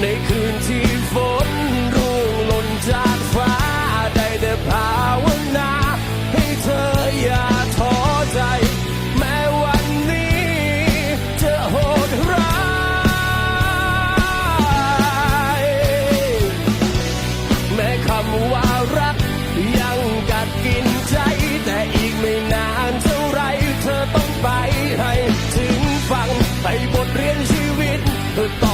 ในคืนที่ฝนร่วงหล่นจากฟ้าได้แต่ภาวนา ให้เธออย่าท้อใจ แม้วันนี้จะโหดร้ายแม้คำว่ารักยังกัดกินใจ แต่อีกไม่นานเท่าไรเธอต้องไปให้ถึงฟังไปบทเรียนชีวิตเธอต่อ